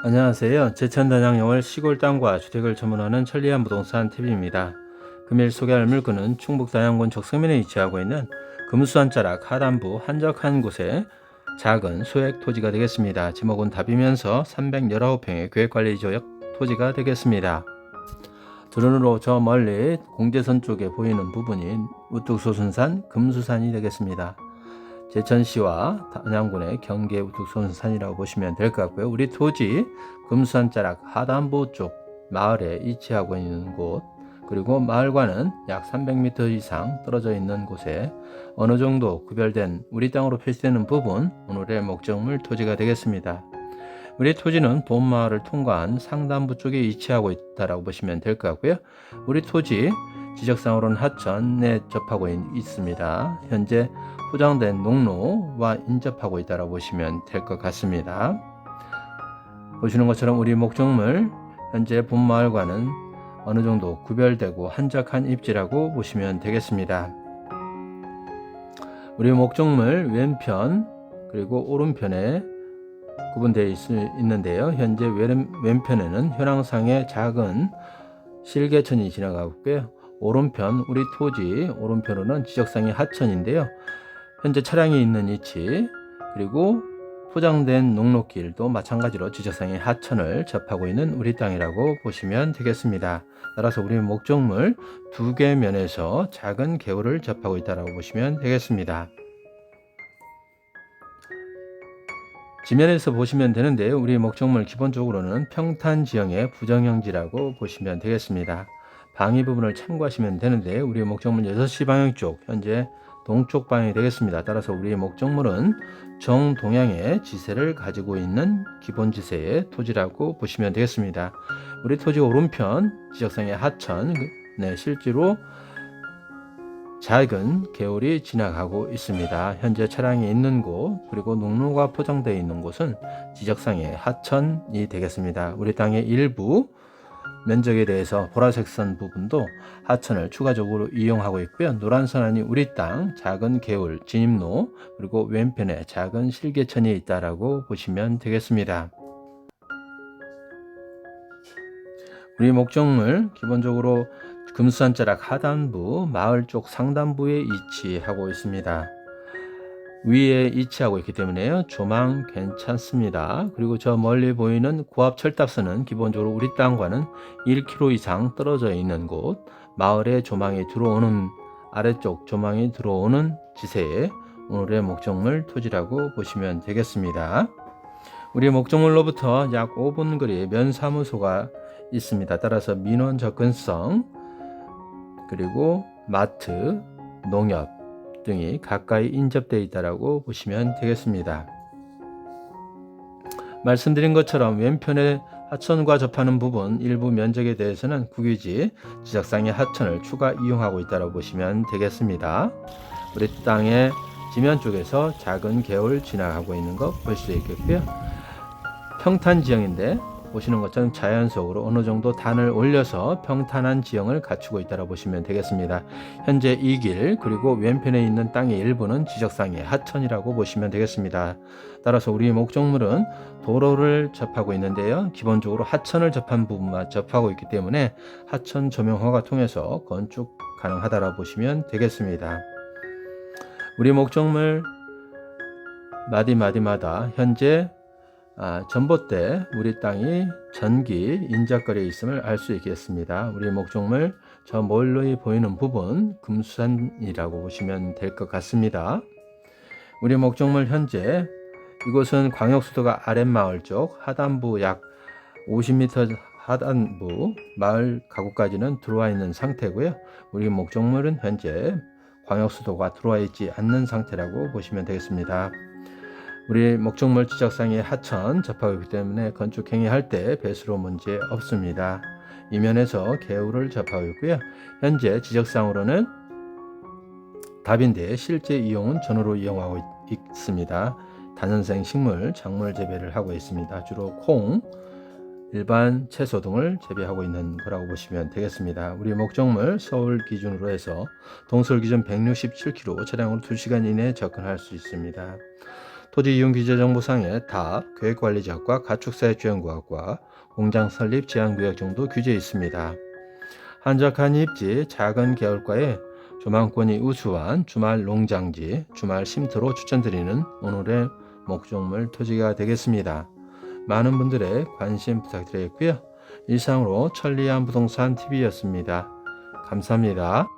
안녕하세요. 제천단양 영월 시골 땅과 주택을 전문하는 천리안 부동산 TV입니다. 금일 소개할 물건은 충북 단양군 적성면에 위치하고 있는 금수한 자락 하단부 한적한 곳에 작은 소액 토지가 되겠습니다. 지목은 답이면서 319평의 계획관리 지역 토지가 되겠습니다. 드론으로 저 멀리 공제선 쪽에 보이는 부분이 우뚝 솟은 금수산이 되겠습니다. 제천시와 단양군의 경계 우뚝손산이라고 보시면 될 것 같고요. 우리 토지 금수산자락 하단부 쪽 마을에 위치하고 있는 곳 그리고 마을과는 약 300m 이상 떨어져 있는 곳에 어느 정도 구별된 우리 땅으로 표시되는 부분 오늘의 목적물 토지가 되겠습니다. 우리 토지는 본마을을 통과한 상단부 쪽에 위치하고 있다라고 보시면 될 것 같고요. 우리 토지 지적상으로는 하천에 접하고 있- 있습니다. 현재 포장된 농로와 인접하고 있다고 보시면 될 것 같습니다. 보시는 것처럼 우리 목적물 현재 본마을과는 어느 정도 구별되고 한적한 입지라고 보시면 되겠습니다. 우리 목적물 왼편 그리고 오른편에 구분되어 있, 있는데요. 현재 왼, 왼편에는 현황상의 작은 실개천이 지나가고 있고요. 오른편 우리 토지 오른편으로는 지적상의 하천인데요. 현재 차량이 있는 위치 그리고 포장된 농로길도 마찬가지로 지적상의 하천을 접하고 있는 우리 땅이라고 보시면 되겠습니다. 따라서 우리 목적물 두 개 면에서 작은 개울을 접하고 있다고 보시면 되겠습니다. 지면에서 보시면 되는데요. 우리 목적물 기본적으로는 평탄 지형의 부정형지라고 보시면 되겠습니다. 방위 부분을 참고하시면 되는데 우리 목적물 6시 방향 쪽 현재 동쪽 방향이 되겠습니다. 따라서 우리의 목적물은 정동향의 지세를 가지고 있는 기본 지세의 토지라고 보시면 되겠습니다. 우리 토지 오른편 지적상의 하천 네, 실제로 작은 개울이 지나가고 있습니다. 현재 차량이 있는 곳 그리고 농로가 포장되어 있는 곳은 지적상의 하천이 되겠습니다. 우리 땅의 일부 면적에 대해서 보라색 선 부분도 하천을 추가적으로 이용하고 있고요. 노란 선이 우리 땅 작은 개울 진입로 그리고 왼편에 작은 실개천이 있다라고 보시면 되겠습니다. 우리 목적물 기본적으로 금수산자락 하단부 마을 쪽 상단부에 위치하고 있습니다. 위에 위치하고 있기 때문에요. 조망 괜찮습니다. 그리고 저 멀리 보이는 고압 철탑선은 기본적으로 우리 땅과는 1km 이상 떨어져 있는 곳, 마을에 조망이 들어오는 아래쪽 조망이 들어오는 지세에 오늘의 목적물 토지라고 보시면 되겠습니다. 우리 목적물로부터 약 5분 거리에 면사무소가 있습니다. 따라서 민원 접근성 그리고 마트, 농협 등이 가까이 인접되어 있다고 보시면 되겠습니다. 말씀드린 것처럼 왼편에 하천과 접하는 부분 일부 면적에 대해서는 국유지 지적상의 하천을 추가 이용하고 있다고 보시면 되겠습니다. 우리 땅의 지면 쪽에서 작은 개울 지나가고 있는 거 볼 수 있겠고요. 평탄 지형인데 보시는 것처럼 자연 속으로 어느 정도 단을 올려서 평탄한 지형을 갖추고 있다고 보시면 되겠습니다. 현재 이 길 그리고 왼편에 있는 땅의 일부는 지적상의 하천이라고 보시면 되겠습니다. 따라서 우리 목적물은 도로를 접하고 있는데요. 기본적으로 하천을 접한 부분만 접하고 있기 때문에 하천 조명허가 통해서 건축 가능하다고 보시면 되겠습니다. 우리 목적물 마디마디마다 현재 아, 전봇대 우리 땅이 전기 인작거리에 있음을 알 수 있겠습니다. 우리 목적물 저 멀리 보이는 부분 금수산이라고 보시면 될 것 같습니다. 우리 목적물 현재 이곳은 광역수도가 아랫마을 쪽 하단부 약 50m 하단부 마을 가구까지는 들어와 있는 상태고요. 우리 목적물은 현재 광역수도가 들어와 있지 않는 상태라고 보시면 되겠습니다. 우리 목적물 지적상의 하천 접하고 있기 때문에 건축 행위할 때 배수로 문제 없습니다. 이면에서 개울을 접하고 있고요. 현재 지적상으로는 답인데 실제 이용은 전으로 이용하고 있, 있습니다. 단연생 식물, 작물 재배를 하고 있습니다. 주로 콩, 일반 채소 등을 재배하고 있는 거라고 보시면 되겠습니다. 우리 목적물 서울 기준으로 해서 동서울 기준 167km 차량으로 2시간 이내에 접근할 수 있습니다. 토지 이용 규제 정보상에 다 계획관리지역과 가축사회주연구학과 공장 설립 제한구역 정도 규제 있습니다. 한적한 입지, 작은 계열과의 조망권이 우수한 주말 농장지, 주말 쉼터로 추천드리는 오늘의 목적물 토지가 되겠습니다. 많은 분들의 관심 부탁드리겠고요. 이상으로 천리안 부동산 TV였습니다. 감사합니다.